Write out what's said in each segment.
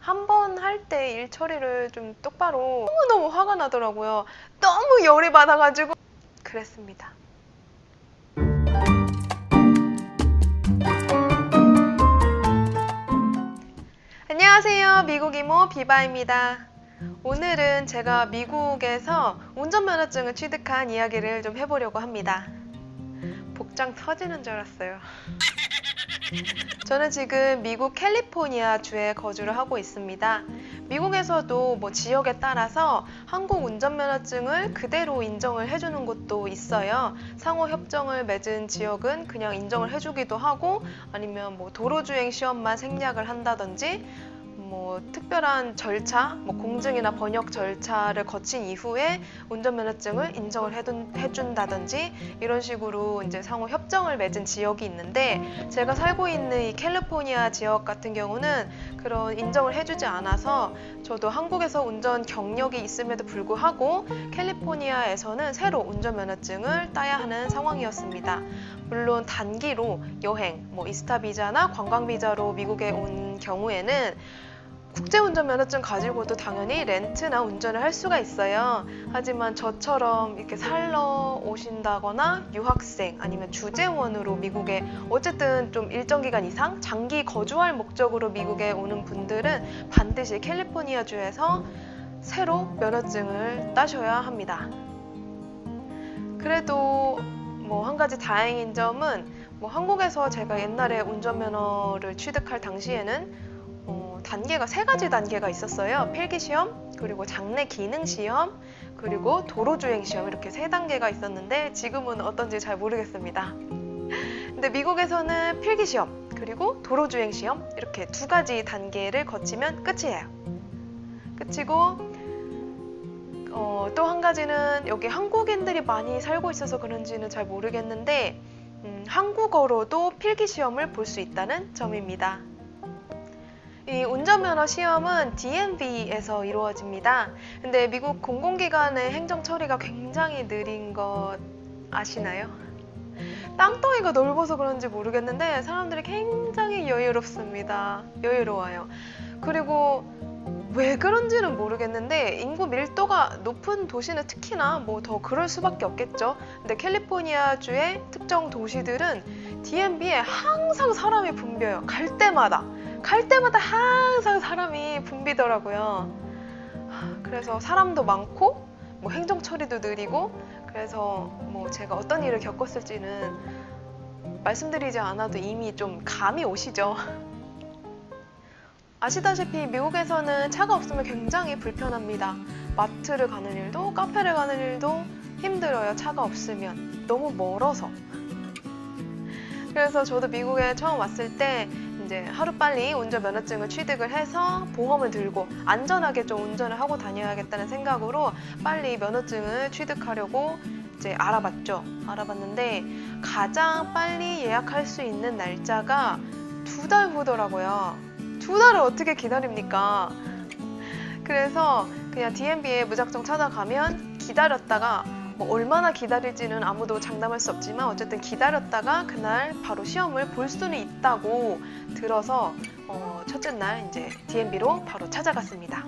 한 번 할 때 일 처리를 좀 똑바로 너무너무 화가 나더라고요. 너무 열이 받아가지고 그랬습니다. 안녕하세요. 미국 이모 비바입니다. 오늘은 제가 미국에서 운전면허증을 취득한 이야기를 좀 해보려고 합니다. 복장 터지는 줄 알았어요. 저는 지금 미국 캘리포니아 주에 거주를 하고 있습니다. 미국에서도 뭐 지역에 따라서 한국 운전면허증을 그대로 인정을 해주는 곳도 있어요. 상호 협정을 맺은 지역은 그냥 인정을 해주기도 하고 아니면 뭐 도로주행 시험만 생략을 한다든지 뭐 특별한 절차, 뭐 공증이나 번역 절차를 거친 이후에 운전면허증을 인정을 해둔, 해준다든지 이런 식으로 이제 상호 협정을 맺은 지역이 있는데 제가 살고 있는 이 캘리포니아 지역 같은 경우는 그런 인정을 해주지 않아서 저도 한국에서 운전 경력이 있음에도 불구하고 캘리포니아에서는 새로 운전면허증을 따야 하는 상황이었습니다. 물론 단기로 여행, 뭐 이스타 비자나 관광 비자로 미국에 온 경우에는 국제 운전면허증 가지고도 당연히 렌트나 운전을 할 수가 있어요. 하지만 저처럼 이렇게 살러 오신다거나 유학생 아니면 주재원으로 미국에 어쨌든 좀 일정 기간 이상 장기 거주할 목적으로 미국에 오는 분들은 반드시 캘리포니아 주에서 새로 면허증을 따셔야 합니다. 그래도 뭐 한 가지 다행인 점은 뭐 한국에서 제가 옛날에 운전면허를 취득할 당시에는 어, 단계가 세 가지 단계가 있었어요. 필기 시험, 그리고 장내 기능 시험, 그리고 도로 주행 시험 이렇게 세 단계가 있었는데 지금은 어떤지 잘 모르겠습니다. 근데 미국에서는 필기 시험, 그리고 도로 주행 시험 이렇게 두 가지 단계를 거치면 끝이에요. 끝이고 어, 또 한 가지는 여기 한국인들이 많이 살고 있어서 그런지는 잘 모르겠는데 음, 한국어로도 필기 시험을 볼 수 있다는 점입니다. 이 운전면허 시험은 DMV에서 이루어집니다. 근데 미국 공공기관의 행정 처리가 굉장히 느린 것 아시나요? 땅덩이가 넓어서 그런지 모르겠는데 사람들이 굉장히 여유롭습니다. 여유로워요. 그리고 왜 그런지는 모르겠는데 인구 밀도가 높은 도시는 특히나 뭐 더 그럴 수밖에 없겠죠. 근데 캘리포니아 주의 특정 도시들은 DMV에 항상 사람이 붐벼요. 갈 때마다. 갈 때마다 항상 사람이 붐비더라고요. 하, 그래서 사람도 많고 뭐 행정 처리도 느리고 그래서 뭐 제가 어떤 일을 겪었을지는 말씀드리지 않아도 이미 좀 감이 오시죠. 아시다시피 미국에서는 차가 없으면 굉장히 불편합니다. 마트를 가는 일도 카페를 가는 일도 힘들어요. 차가 없으면 너무 멀어서. 그래서 저도 미국에 처음 왔을 때 이제 하루 빨리 운전 면허증을 취득을 해서 보험을 들고 안전하게 좀 운전을 하고 다녀야겠다는 생각으로 빨리 면허증을 취득하려고 이제 알아봤죠. 알아봤는데 가장 빨리 예약할 수 있는 날짜가 두 달 후더라고요. 두 달을 어떻게 기다립니까? 그래서 그냥 DMB에 무작정 찾아가면 기다렸다가 뭐 얼마나 기다릴지는 아무도 장담할 수 없지만 어쨌든 기다렸다가 그날 바로 시험을 볼 수는 있다고 들어서 어, 첫째 날 이제 DMB로 바로 찾아갔습니다.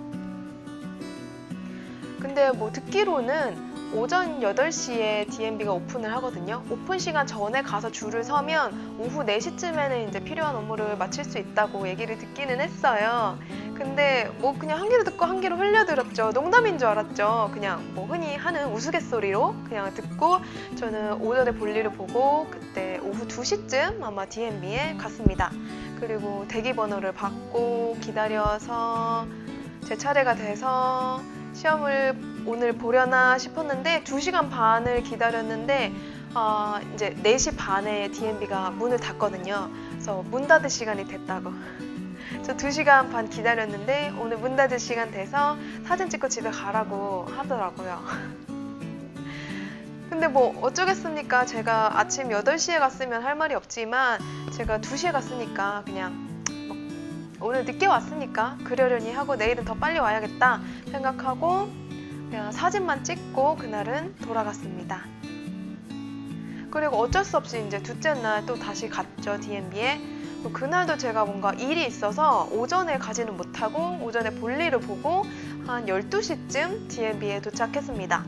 근데 뭐 듣기로는 오전 8시에 DMB가 오픈을 하거든요. 오픈 시간 전에 가서 줄을 서면 오후 4시쯤에는 이제 필요한 업무를 마칠 수 있다고 얘기를 듣기는 했어요. 근데 뭐 그냥 한 귀로 듣고 한 귀로 흘려들었죠. 농담인 줄 알았죠. 그냥 뭐 흔히 하는 우스갯소리로 그냥 듣고 저는 오전에 볼일을 보고 그때 오후 2시쯤 아마 DMB에 갔습니다. 그리고 대기 번호를 받고 기다려서 제 차례가 돼서 시험을 오늘 보려나 싶었는데 2시간 반을 기다렸는데 아, 이제 4시 반에 DMB가 문을 닫거든요. 그래서 문 닫을 시간이 됐다고. 저 2시간 반 기다렸는데 오늘 문 닫을 시간 돼서 사진 찍고 집에 가라고 하더라고요. 근데 뭐 어쩌겠습니까? 제가 아침 8시에 갔으면 할 말이 없지만 제가 2시에 갔으니까 그냥 뭐 오늘 늦게 왔으니까 그러려니 하고 내일은 더 빨리 와야겠다 생각하고 그냥 사진만 찍고 그날은 돌아갔습니다. 그리고 어쩔 수 없이 이제 둘째 날 또 다시 갔죠 DMB에. 그날도 제가 뭔가 일이 있어서 오전에 가지는 못하고 오전에 볼일을 보고 한 12시쯤 DMB에 도착했습니다.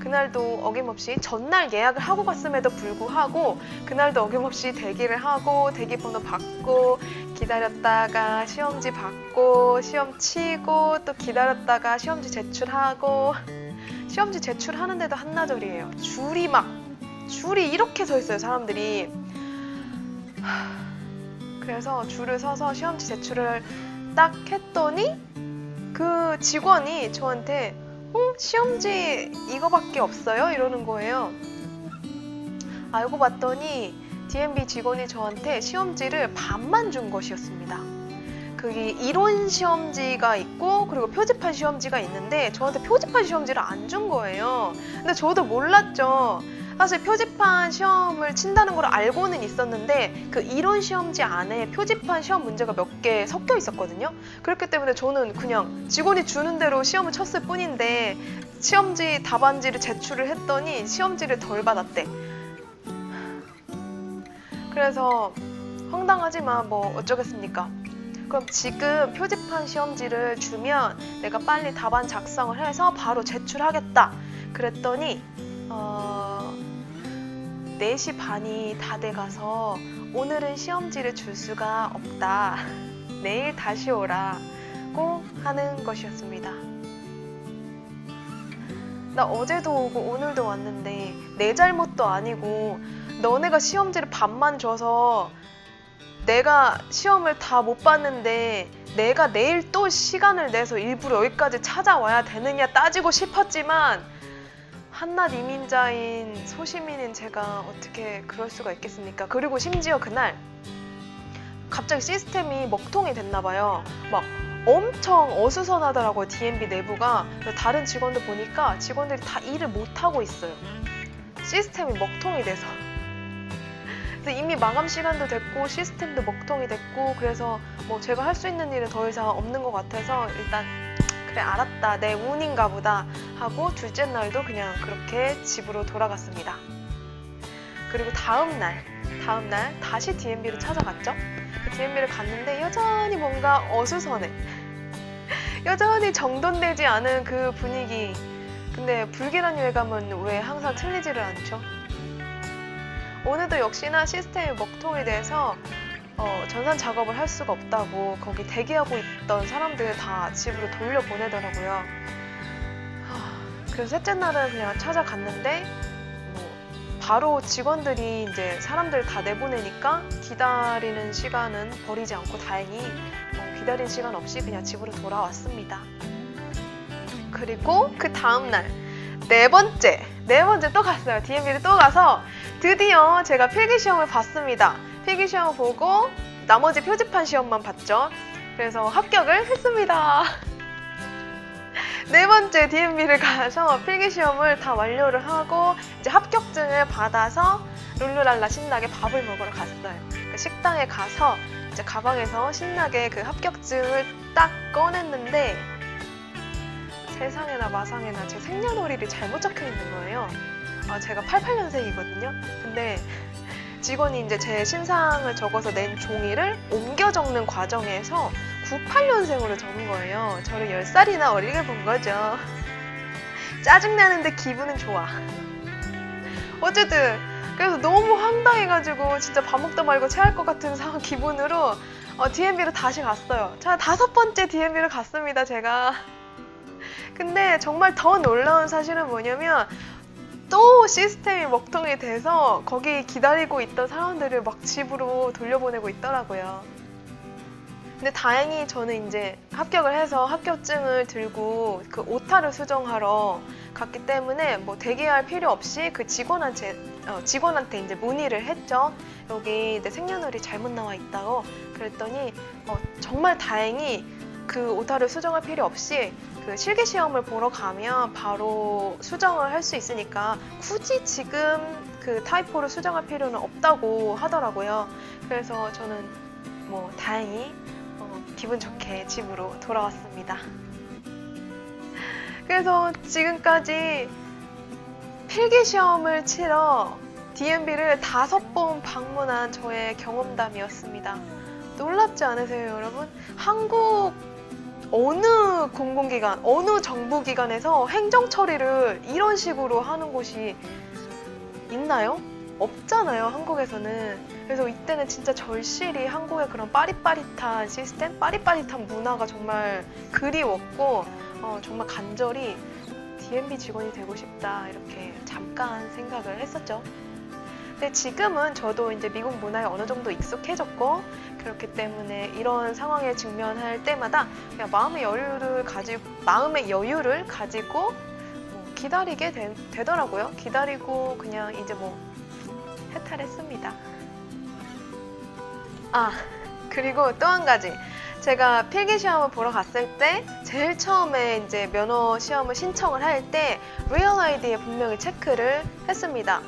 그날도 어김없이 전날 예약을 하고 갔음에도 불구하고 그날도 어김없이 대기를 하고 대기 번호 받고 기다렸다가 시험지 받고 시험 치고 또 기다렸다가 시험지 제출하고 시험지 제출하는데도 한나절이에요. 줄이 막 줄이 이렇게 서 있어요 사람들이. 하, 그래서 줄을 서서 시험지 제출을 딱 했더니 그 직원이 저한테 어? 시험지 이거밖에 없어요? 이러는 거예요. 알고 봤더니 DMB 직원이 저한테 시험지를 반만 준 것이었습니다. 그게 이론 시험지가 있고 그리고 표지판 시험지가 있는데 저한테 표지판 시험지를 안 준 거예요. 근데 저도 몰랐죠. 사실 표지판 시험을 친다는 걸 알고는 있었는데 그 이론 시험지 안에 표지판 시험 문제가 몇 개 섞여 있었거든요. 그렇기 때문에 저는 그냥 직원이 주는 대로 시험을 쳤을 뿐인데 시험지 답안지를 제출을 했더니 시험지를 덜 받았대. 그래서 황당하지만 뭐 어쩌겠습니까? 그럼 지금 표지판 시험지를 주면 내가 빨리 답안 작성을 해서 바로 제출하겠다. 그랬더니 어, 4시 반이 다 돼가서 오늘은 시험지를 줄 수가 없다. 내일 다시 오라고 하는 것이었습니다. 나 어제도 오고 오늘도 왔는데 내 잘못도 아니고 너네가 시험지를 반만 줘서 내가 시험을 다 못 봤는데 내가 내일 또 시간을 내서 일부러 여기까지 찾아와야 되느냐 따지고 싶었지만 한낱 이민자인 소시민인 제가 어떻게 그럴 수가 있겠습니까? 그리고 심지어 그날 갑자기 시스템이 먹통이 됐나 봐요. 막 엄청 어수선하더라고요. DMB 내부가. 다른 직원들 보니까 직원들이 다 일을 못 하고 있어요. 시스템이 먹통이 돼서. 그래서 이미 마감 시간도 됐고 시스템도 먹통이 됐고 그래서 뭐 제가 할 수 있는 일은 더 이상 없는 것 같아서 일단 그래 알았다 내 운인가 보다 하고 둘째 날도 그냥 그렇게 집으로 돌아갔습니다. 그리고 다음 날 다음 날 다시 DMB를 찾아갔죠. DMB를 갔는데 여전히 뭔가 어수선해. 여전히 정돈되지 않은 그 분위기. 근데 불길한 예감은 왜 항상 틀리지를 않죠? 오늘도 역시나 시스템이 먹통이 돼서 어, 전산 작업을 할 수가 없다고 거기 대기하고 있던 사람들 다 집으로 돌려보내더라고요. 하, 그래서 셋째 날은 그냥 찾아갔는데 뭐 바로 직원들이 이제 사람들 다 내보내니까 기다리는 시간은 버리지 않고 다행히 어, 기다린 시간 없이 그냥 집으로 돌아왔습니다. 그리고 그 다음 날 네 번째 네 번째 또 갔어요. DMB를 또 가서 드디어 제가 필기 시험을 봤습니다. 필기 시험을 보고 나머지 표지판 시험만 봤죠. 그래서 합격을 했습니다. 네 번째 DMB를 가서 필기 시험을 다 완료를 하고 이제 합격증을 받아서 룰루랄라 신나게 밥을 먹으러 갔어요. 그 식당에 가서 이제 가방에서 신나게 그 합격증을 딱 꺼냈는데 세상에나 마상에나 제 생년월일이 잘못 적혀 있는 거예요. 아, 제가 88년생이거든요. 근데 직원이 이제 제 신상을 적어서 낸 종이를 옮겨 적는 과정에서 98년생으로 적은 거예요. 저를 10살이나 어리게 본 거죠. 짜증나는데 기분은 좋아. 어쨌든 그래서 너무 황당해가지고 진짜 밥 먹다 말고 체할 것 같은 상황 기분으로 어, DMB로 다시 갔어요. 자 다섯 번째 DMB를 갔습니다 제가. 근데 정말 더 놀라운 사실은 뭐냐면 또 시스템이 먹통이 돼서 거기 기다리고 있던 사람들을 막 집으로 돌려보내고 있더라고요. 근데 다행히 저는 이제 합격을 해서 합격증을 들고 그 오타를 수정하러 갔기 때문에 뭐 대기할 필요 없이 그 직원한테 어, 직원한테 이제 문의를 했죠. 여기 내 생년월일 잘못 나와 있다고 그랬더니 어, 정말 다행히 그 오타를 수정할 필요 없이 그 실기 시험을 보러 가면 바로 수정을 할 수 있으니까 굳이 지금 그 타이포를 수정할 필요는 없다고 하더라고요. 그래서 저는 뭐 다행히 어, 기분 좋게 집으로 돌아왔습니다. 그래서 지금까지 필기 시험을 치러 DMB를 다섯 번 방문한 저의 경험담이었습니다. 놀랍지 않으세요, 여러분? 한국 어느 공공기관, 어느 정부기관에서 행정 처리를 이런 식으로 하는 곳이 있나요? 없잖아요, 한국에서는. 그래서 이때는 진짜 절실히 한국의 그런 빠릿빠릿한 시스템, 빠릿빠릿한 문화가 정말 그리웠고, 어, 정말 간절히 DMB 직원이 되고 싶다, 이렇게 잠깐 생각을 했었죠. 근데 지금은 저도 이제 미국 문화에 어느 정도 익숙해졌고, 그렇기 때문에 이런 상황에 직면할 때마다 그냥 마음의 여유를 가지고, 마음의 여유를 가지고 뭐 기다리게 되, 더라고요 기다리고 그냥 이제 뭐 해탈했습니다. 아, 그리고 또 한 가지. 제가 필기 시험을 보러 갔을 때 제일 처음에 이제 면허 시험을 신청을 할 때 리얼 아이디에 분명히 체크를 했습니다.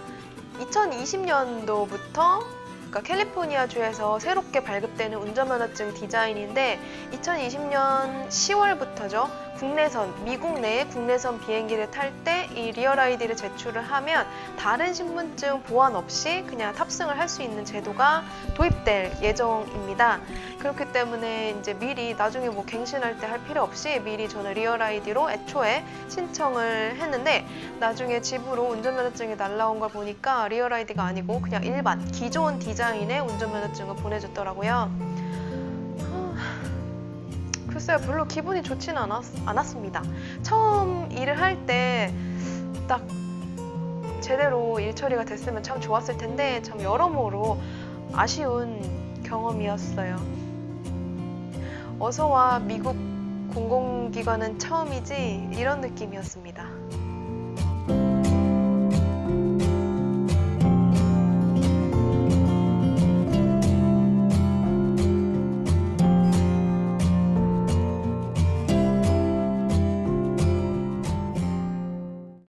2020년도부터 그러니까 캘리포니아 주에서 새롭게 발급되는 운전면허증 디자인인데 2020년 10월부터죠. 국내선, 미국 내 국내선 비행기를 탈 때 이 리얼 아이디를 제출을 하면 다른 신분증 보완 없이 그냥 탑승을 할 수 있는 제도가 도입될 예정입니다. 그렇기 때문에 이제 미리 나중에 뭐 갱신할 때 할 필요 없이 미리 저는 리얼 아이디로 애초에 신청을 했는데 나중에 집으로 운전면허증이 날라온 걸 보니까 리얼 아이디가 아니고 그냥 일반 기존 디자인의 운전면허증을 보내줬더라고요. 하, 글쎄요, 별로 기분이 좋지는 않았, 않았습니다. 처음 일을 할 때 딱 제대로 일 처리가 됐으면 참 좋았을 텐데 참 여러모로 아쉬운 경험이었어요. 어서와 미국 공공기관은 처음이지 이런 느낌이었습니다.